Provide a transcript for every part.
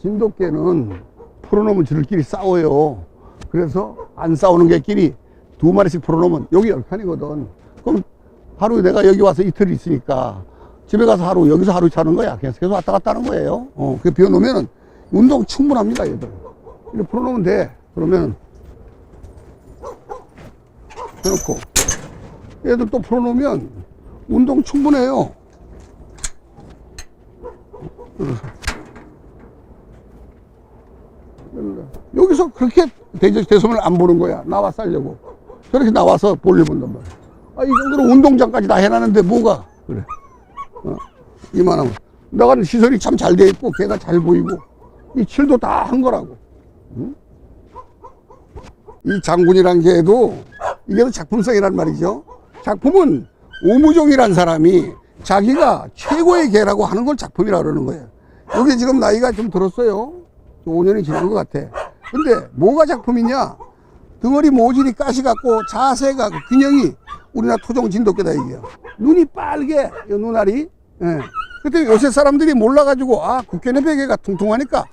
진돗개는 풀어놓으면 지들끼리 싸워요. 그래서 안 싸우는 개끼리 두 마리씩 풀어놓으면 여기 열 칸이거든. 그럼 하루 내가 여기 와서 이틀 있으니까 집에 가서 하루 여기서 하루 자는 거야. 그래서 계속 왔다 갔다 하는 거예요. 어, 그 비워놓으면 운동 충분합니다, 얘들. 이렇게 풀어놓으면 돼. 그러면 해놓고 얘들 또 풀어놓으면 운동 충분해요. 여기서 그렇게 대, 대소문을 안 보는 거야. 나와 살려고. 저렇게 나와서 볼일 본단 말이야. 아, 이 정도로 운동장까지 다 해놨는데 뭐가? 그래. 어, 이만하면. 나가는 시설이 참 잘 돼 있고, 걔가 잘 보이고, 이 칠도 다 한 거라고. 응? 이 장군이란 개도, 이게 도 작품성이란 말이죠. 작품은 오무종이란 사람이 자기가 최고의 개라고 하는 걸 작품이라고 그러는 거예요. 여기 지금 나이가 좀 들었어요. 5년이 지난 것 같아. 근데 뭐가 작품이냐? 덩어리 모질이 가시 같고 자세가 그 균형이 우리나라 토종 진돗개다 이게요. 눈이 빨개, 이 눈알이. 예. 그때 요새 사람들이 몰라가지고 아 국견의 베개가 퉁퉁하니까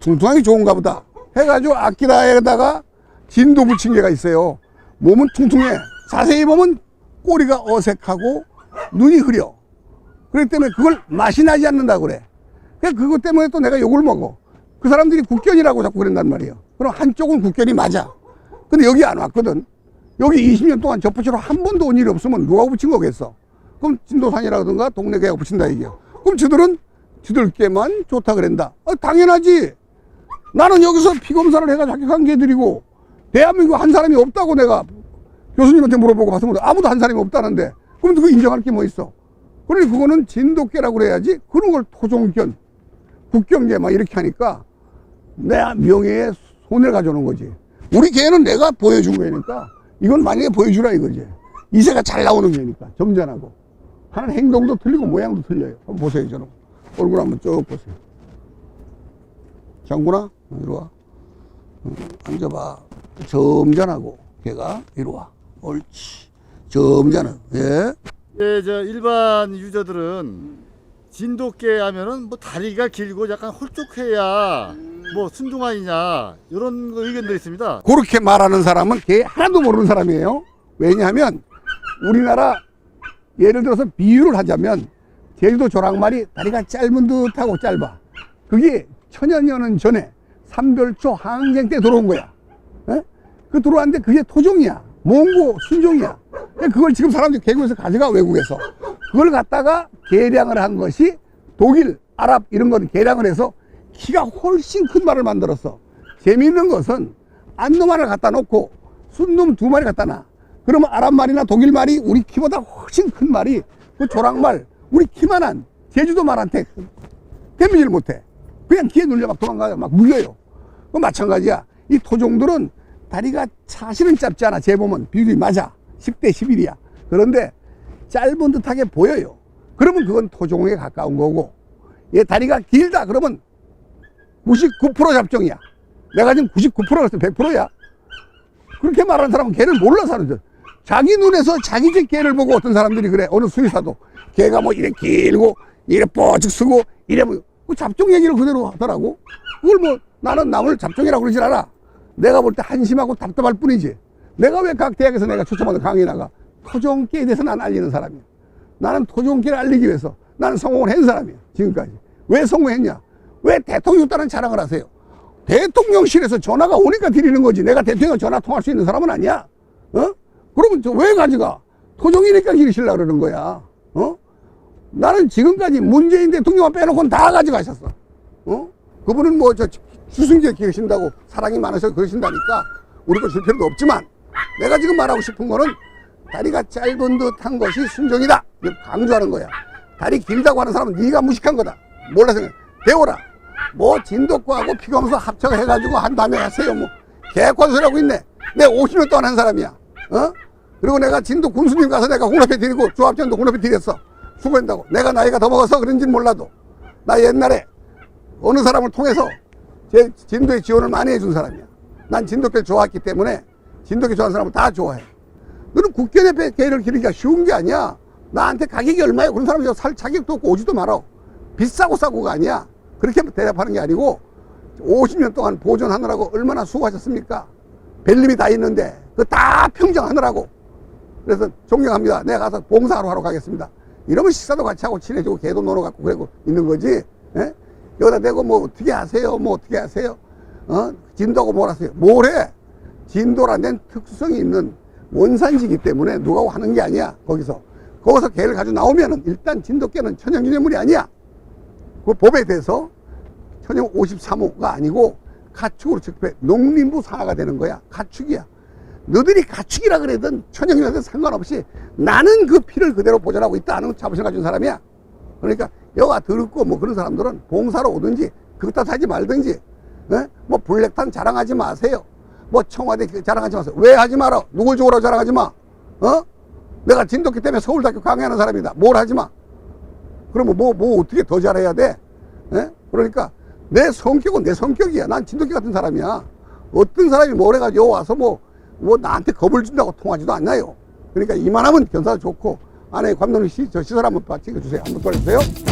퉁퉁하기 좋은가 보다 해가지고 아끼다에다가 진도 붙인 개가 있어요. 몸은 퉁퉁해. 자세히 보면 꼬리가 어색하고 눈이 흐려. 그렇기 때문에 그걸 맛이 나지 않는다고 그래. 그러니까 그것 때문에 또 내가 욕을 먹어. 그 사람들이 국견이라고 자꾸 그런단 말이에요. 그럼 한쪽은 국견이 맞아. 근데 여기 안 왔거든. 여기 20년 동안 접붙이로 한 번도 온 일이 없으면 누가 붙인 거겠어? 그럼 진도산이라든가 동네 개가 붙인다 이게요. 그럼 저들은 저들께만 좋다 그랬다. 아, 당연하지. 나는 여기서 피검사를 해가 자격한 개들이고 대한민국 한 사람이 없다고 내가 교수님한테 물어보고 봤으면 아무도 한 사람이 없다는데 그럼 그거 인정할 게 뭐 있어? 그러니 그거는 진돗개라고 그래야지 그런 걸 토종견, 국경개 막 이렇게 하니까 내 명예에 손해를 가져오는 거지. 우리 개는 내가 보여준 거니까 이건 만약에 보여주라 이거지. 이새가 잘 나오는 개니까 점잖하고 하는 행동도 틀리고 모양도 틀려요. 한번 보세요 저는 얼굴 한번 쭉 보세요. 장군아 이리 와. 어, 앉아봐. 점잖하고 개가 이리 와. 옳지. 점잖아. 예. 예, 저 일반 유저들은 진돗개 하면은 뭐 다리가 길고 약간 홀쭉해야 뭐 순둥아니냐 이런 거 의견들이 있습니다. 그렇게 말하는 사람은 개 하나도 모르는 사람이에요. 왜냐하면 우리나라 예를 들어서 비유를 하자면 제주도 조랑말이 다리가 짧은 듯하고 짧아. 그게 천여 년 전에 삼별초 항쟁 때 들어온 거야. 에? 그 들어왔는데 그게 토종이야. 몽고 순종이야. 그걸 지금 사람들이 개구에서 가져가 외국에서. 그걸 갖다가 개량을 한 것이 독일, 아랍 이런 건 개량을 해서 키가 훨씬 큰 말을 만들었어. 재미있는 것은 안놈 을 갖다 놓고 순놈 두 마리 갖다 놔. 그러면 아랍 말이나 독일 말이 우리 키보다 훨씬 큰 말이 그 조랑말 우리 키만한 제주도 말한테 데미지를 못해. 그냥 기에 눌려 막 도망가요. 막 물려요. 그 마찬가지야. 이 토종들은 다리가 사실은 짧지 않아. 재보면 비율이 맞아. 10대 11이야. 그런데 짧은 듯하게 보여요. 그러면 그건 토종에 가까운 거고. 얘 다리가 길다. 그러면 99% 잡종이야. 내가 지금 99%였어. 100%야. 그렇게 말하는 사람은 개를 몰라서 하는 거죠. 자기 눈에서 자기 집 개를 보고 어떤 사람들이 그래. 어느 수의사도. 개가 뭐 이래 길고, 이래 뻗직 쓰고, 이래 뭐, 그 잡종 얘기를 그대로 하더라고. 그걸 뭐 나는 남을 잡종이라고 그러질 않아. 내가 볼 때 한심하고 답답할 뿐이지. 내가 왜 각 대학에서 내가 초청하는 강의 나가. 토종개에 대해서 난 알리는 사람이야. 나는 토종개를 알리기 위해서 나는 성공을 한 사람이야. 지금까지. 왜 성공했냐? 왜 대통령이었다는 자랑을 하세요? 대통령실에서 전화가 오니까 드리는 거지. 내가 대통령 전화 통할 수 있는 사람은 아니야. 어? 그러면 저왜 가져가? 토종이니까 기르시려고 그러는 거야. 어? 나는 지금까지 문재인 대통령만 빼놓고는 다 가져가셨어. 어? 그분은 뭐 저 주승기에 기르신다고 사랑이 많으셔서 그러신다니까 우리 거줄 필요도 없지만 내가 지금 말하고 싶은 거는 다리가 짧은 듯한 것이 순종이다. 강조하는 거야. 다리 길다고 하는 사람은 네가 무식한 거다. 몰라서 배워라. 뭐 진돗과하고 피검사 합쳐해가지고 한 다음에 하세요. 뭐 개관 소리 하고 있네. 내가 50년 동안 한 사람이야. 어? 그리고 내가 진도 군수님 가서 내가 홍합회 드리고 조합장도 홍합회 드렸어. 수고한다고. 내가 나이가 더 먹어서 그런지는 몰라도 나 옛날에 어느 사람을 통해서 제 진도에 지원을 많이 해준 사람이야. 난 진돗개를 좋아했기 때문에 진돗개 좋아하는 사람을 다 좋아해. 너는 국견에 개를 기르기가 쉬운 게 아니야. 나한테 가격이 얼마야? 그런 사람이 살 자격도 없고 오지도 말아. 비싸고 싸고가 아니야. 그렇게 대답하는 게 아니고 50년 동안 보존하느라고 얼마나 수고하셨습니까? 벨림이 다 있는데 그 다 평정하느라고 그래서 존경합니다. 내가 가서 봉사하러 하러 가겠습니다. 이러면 식사도 같이 하고 친해지고 개도 놀아 갖고 그러고 있는 거지. 예? 여기다 대고 뭐 어떻게 하세요? 뭐 어떻게 하세요? 어? 진도고 뭘 하세요? 뭘 해? 진도란 데는 특수성이 있는 원산지기 때문에 누가 하는 게 아니야. 거기서. 거기서 개를 가지고 나오면은 일단 진돗개는 천연기념물이 아니야. 그 법에 대해서 천연 53호가 아니고 가축으로 측배 농림부 산하가 되는 거야. 가축이야. 너들이 가축이라 그래든 천연이라든 상관없이 나는 그 피를 그대로 보존하고 있다 하는 자부심 가진 사람이야. 그러니까 여가 더럽고 뭐 그런 사람들은 봉사로 오든지 그것 다 하지 말든지 예? 뭐 블랙탄 자랑하지 마세요. 뭐 청와대 자랑하지 마세요. 왜 하지 마라? 누굴 좋으라고 자랑하지 마. 어? 내가 진돗개 때문에 서울대학교 강의하는 사람이다. 뭘 하지 마. 그러면 뭐, 뭐 어떻게 더 잘해야 돼? 예? 그러니까 내 성격은 내 성격이야. 난 진돗개 같은 사람이야. 어떤 사람이 뭘 해가지고 와서 뭐, 뭐 나한테 겁을 준다고 통하지도 않나요? 그러니까 이만하면 견사도 좋고 안에 시, 저 시설 한번 찍어주세요. 한번 돌려주세요.